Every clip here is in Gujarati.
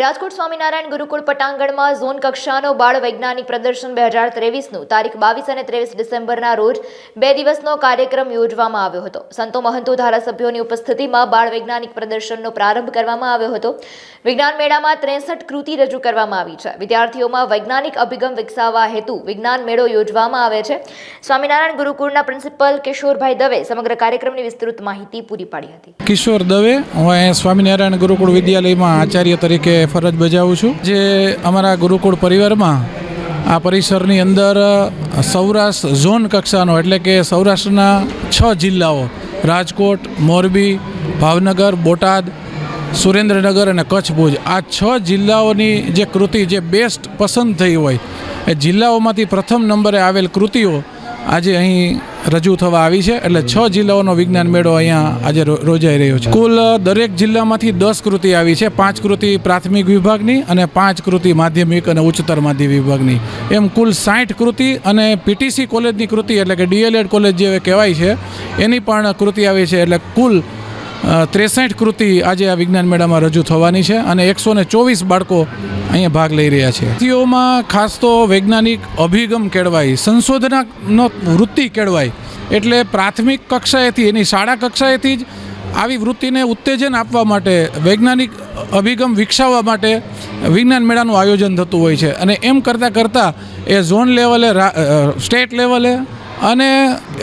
રાજકોટ સ્વામિનારાયણ ગુરુકુળ પટાંગણમાં ઝોન કક્ષાનો બાળ વૈજ્ઞાનિક પ્રદર્શન બે હજાર ત્રેવીસનું. તારીખ બાવીસ અને ત્રેવીસ ડિસેમ્બરના રોજ બે દિવસનો કાર્યક્રમ યોજવામાં આવ્યો હતો. સંતો મહંતો ધારાસભ્યોની ઉપસ્થિતિમાં બાળ વૈજ્ઞાનિક પ્રદર્શનનો પ્રારંભ કરવામાં આવ્યો હતો. વિજ્ઞાન મેળામાં ત્રેસઠ કૃતિ રજૂ કરવામાં આવી છે. વિદ્યાર્થીઓમાં વૈજ્ઞાનિક અભિગમ વિકસાવવા હેતુ વિજ્ઞાન મેળો યોજવામાં આવે છે. સ્વામિનારાયણ ગુરુકુળના પ્રિન્સિપલ કિશોરભાઈ દવે સમગ્ર કાર્યક્રમની વિસ્તૃત માહિતી પૂરી પાડી હતી. કિશોર દવે સ્વામિનારાયણ ગુરુકુળ વિદ્યાલયમાં આચાર્ય તરીકે ફરજ બજાવું છું જે અમારા ગુરુકુળ પરિવારમાં આ પરિસરની અંદર સૌરાષ્ટ્ર ઝોન કક્ષાનો, એટલે કે સૌરાષ્ટ્રના છ જિલ્લાઓ, રાજકોટ, મોરબી, ભાવનગર, બોટાદ, સુરેન્દ્રનગર અને કચ્છ ભુજ, આ છ જિલ્લાઓની જે કૃતિ, જે બેસ્ટ પસંદ થઈ હોય, એ જિલ્લાઓમાંથી પ્રથમ નંબરે આવેલ કૃતિઓ આજે અહીં રજૂ થવા આવી છે. એટલે છ જિલ્લાઓનો વિજ્ઞાન મેળો અહીંયા આજે રોજાઈ રહ્યો છે. કુલ દરેક જિલ્લામાંથી દસ કૃતિ આવી છે. પાંચ કૃતિ પ્રાથમિક વિભાગની અને પાંચ કૃતિ માધ્યમિક અને ઉચ્ચતર માધ્યમિક વિભાગની. એમ કુલ સાઠ કૃતિ અને પીટીસી કોલેજની કૃતિ એટલે કે ડીએલએડ કોલેજ જે કહેવાય છે, એની પણ કૃતિ આવી છે. એટલે કુલ ત્રેસઠ કૃતિ આજે આ વિજ્ઞાન મેળામાં રજૂ થવાની છે અને એકસો ને ચોવીસ બાળકો અહીંયા ભાગ લઈ રહ્યા છે. વિદ્યાર્થીઓમાં ખાસ તો વૈજ્ઞાનિક અભિગમ કેળવાય સંશોધનનો વૃત્તિ કેળવાય, એટલે પ્રાથમિક કક્ષાએથી, એની શાળા કક્ષાએથી જ આવી વૃત્તિને ઉત્તેજન આપવા માટે, વૈજ્ઞાનિક અભિગમ વિકસાવવા માટે વિજ્ઞાન મેળાનું આયોજન થતું હોય છે. અને એમ કરતાં કરતાં એ ઝોન લેવલે સ્ટેટ લેવલે અને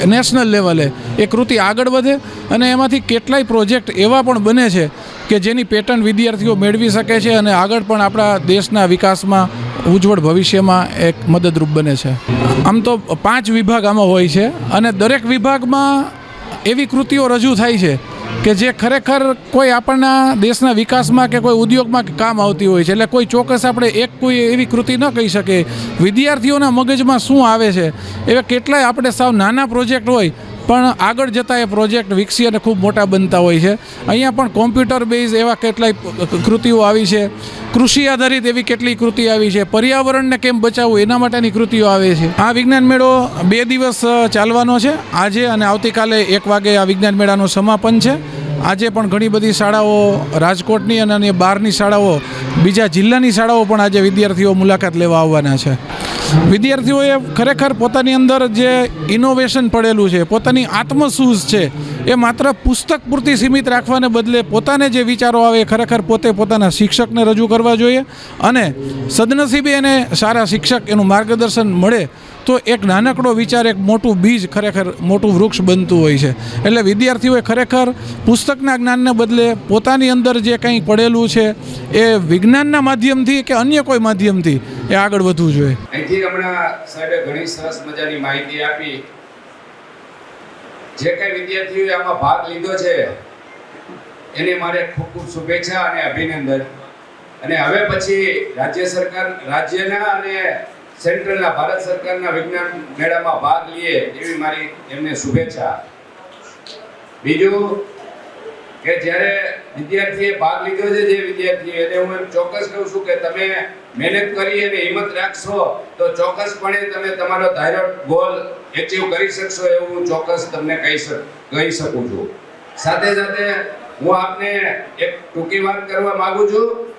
નેશનલ લેવલે એ. કૃતિ આગળ વધે અને એમાંથી કેટલાય પ્રોજેક્ટ એવા પણ બને છે કે જેની પેટર્ન વિદ્યાર્થીઓ મેળવી શકે છે અને આગળ પણ આપણા દેશના વિકાસમાં, ઉજ્જવળ ભવિષ્યમાં એક મદદરૂપ બને છે. આમ તો પાંચ વિભાગ આમાં હોય છે અને દરેક વિભાગમાં એવી કૃતિઓ રજૂ થાય છે કે જે ખરેખર કોઈ આપણના દેશના વિકાસમાં કે કોઈ ઉદ્યોગમાં કામ આવતી હોય છે, એટલે કોઈ ચોક્કસ આપણે એક કોઈ એવી કૃતિ ન કહી શકીએ વિદ્યાર્થીઓના મગજમાં શું આવે છે? એવા કેટલાય આપણે સાવ નાના પ્રોજેક્ટ હોય, પણ આગળ જતાં એ પ્રોજેક્ટ વિકસી અને ખૂબ મોટા બનતા હોય છે. અહીંયા પણ કોમ્પ્યુટર બેઝ એવા કેટલાય કૃતિઓ આવી છે. કૃષિ આધારિત એવી કેટલી કૃતિ આવી છે. પર્યાવરણને કેમ બચાવવું એના માટેની કૃતિઓ આવે છે. આ વિજ્ઞાન મેળો બે દિવસ ચાલવાનો છે. આજે અને આવતીકાલે એક વાગે આ વિજ્ઞાન મેળાનું સમાપન છે. આજે પણ ઘણી બધી શાળાઓ રાજકોટની અને અન્ય બહારની શાળાઓ, બીજા જિલ્લાની શાળાઓ પણ આજે વિદ્યાર્થીઓ મુલાકાત લેવા આવવાના છે. વિદ્યાર્થીઓએ ખરેખર પોતાની અંદર જે ઇનોવેશન પડેલું છે, પોતાની આત્મસૂઝ છે, એ માત્ર પુસ્તક પૂરતી સીમિત રાખવાને બદલે પોતાને જે વિચારો આવે એ ખરેખર પોતે પોતાના શિક્ષકને રજૂ કરવા જોઈએ અને સદનસીબે એને સારા શિક્ષક એનું માર્ગદર્શન મળે તો એક નાનકડો વિચાર, એક મોટું બીજ ખરેખર મોટું વૃક્ષ બનતું હોય છે. એટલે વિદ્યાર્થીઓએ ખરેખર પુસ્તકના જ્ઞાનને બદલે પોતાની અંદર જે કંઈ પડેલું છે, એ વિજ્ઞાનના માધ્યમથી કે અન્ય કોઈ માધ્યમથી એ આગળ વધવું જોઈએ. અહીંથી હમણાં સાહેબે ઘણી સરસ મજાની માહિતી આપી. જે કઈ વિદ્યાર્થીઓએ આમાં ભાગ લીધો છે, એને મારે ખૂબ ખૂબ શુભેચ્છા અને અભિનંદન. અને હવે પછી રાજ્ય સરકાર, રાજ્યના અને સેન્ટ્રલના ભારત સરકારના વિજ્ઞાન મેળામાં ભાગ લઈએ એવી મારી એમને શુભેચ્છા. બીજું કે જ્યારે વિદ્યાર્થીએ ભાગ લીધો છે જે વિદ્યાર્થીએ એને હું એમ ચોક્કસ કહું છું કે તમે મહેનત કરી અને હિંમત રાખશો, તો ચોક્કસપણે તમે તમારો ધાર્યો ગોલ એચીવ કરી શકશો એવું હું ચોક્કસ તમને કહી શક, કહી શકું છું. સાથે સાથે હું આપને એક ટૂંકી વાત કરવા માગું છું.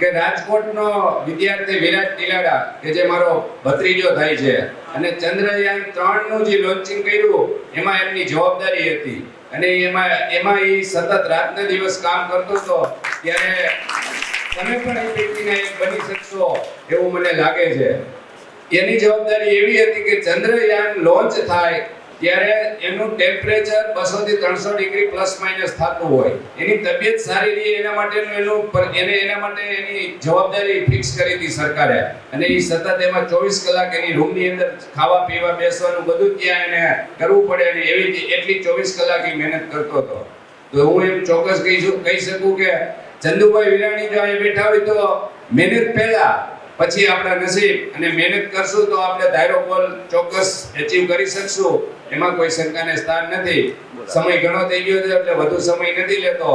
કે રાજકોટનો વિદ્યાર્થી વિરાટ તિલાડા, કે જે મારો ભત્રીજો થાય છે. અને ચંદ્રયાન ત્રણનું જે લોન્ચિંગ કર્યું, એમાં એમની જવાબદારી હતી. અને એમાં એમાં એ સતત રાતના દિવસ કામ કરતો હતો. ત્યારે તમે પણ એ વ્યક્તિને બની શકશો એવું મને લાગે છે. એની જવાબદારી એવી હતી કે ચંદ્રયાન લોન્ચ થાય ત્યારે એનું ટેમ્પરેચર બસો થી ત્રણસો ડિગ્રી પ્લસ માઇનસ થતું હોય. એની તબિયત સારી રહે એના માટેનું એનું એને એના માટે એની જવાબદારી ફિક્સ કરી હતી સરકારે. અને એ સતત એમાં ચોવીસ કલાક એની રૂમની અંદર ખાવા, પીવા, બેસવાનું બધું ત્યાં એને કરવું પડે અને એવી એટલી ચોવીસ કલાક એ મહેનત કરતો હતો. તો હું એમ ચોક્કસ કહી કહી શકું કે ચંદુભાઈ વિરાણી જો અહીંયા બેઠા હોય તો મહેનત પહેલા પછી આપણા નસીબ અને મહેનત કરશું તો આપણે ધારો ગોલ ચોક્કસ એચીવ કરી શકશું. એમાં કોઈ શંકાને સ્થાન નથી. સમય ઘણો થઈ ગયો છે, એટલે વધુ સમય નથી લેતો.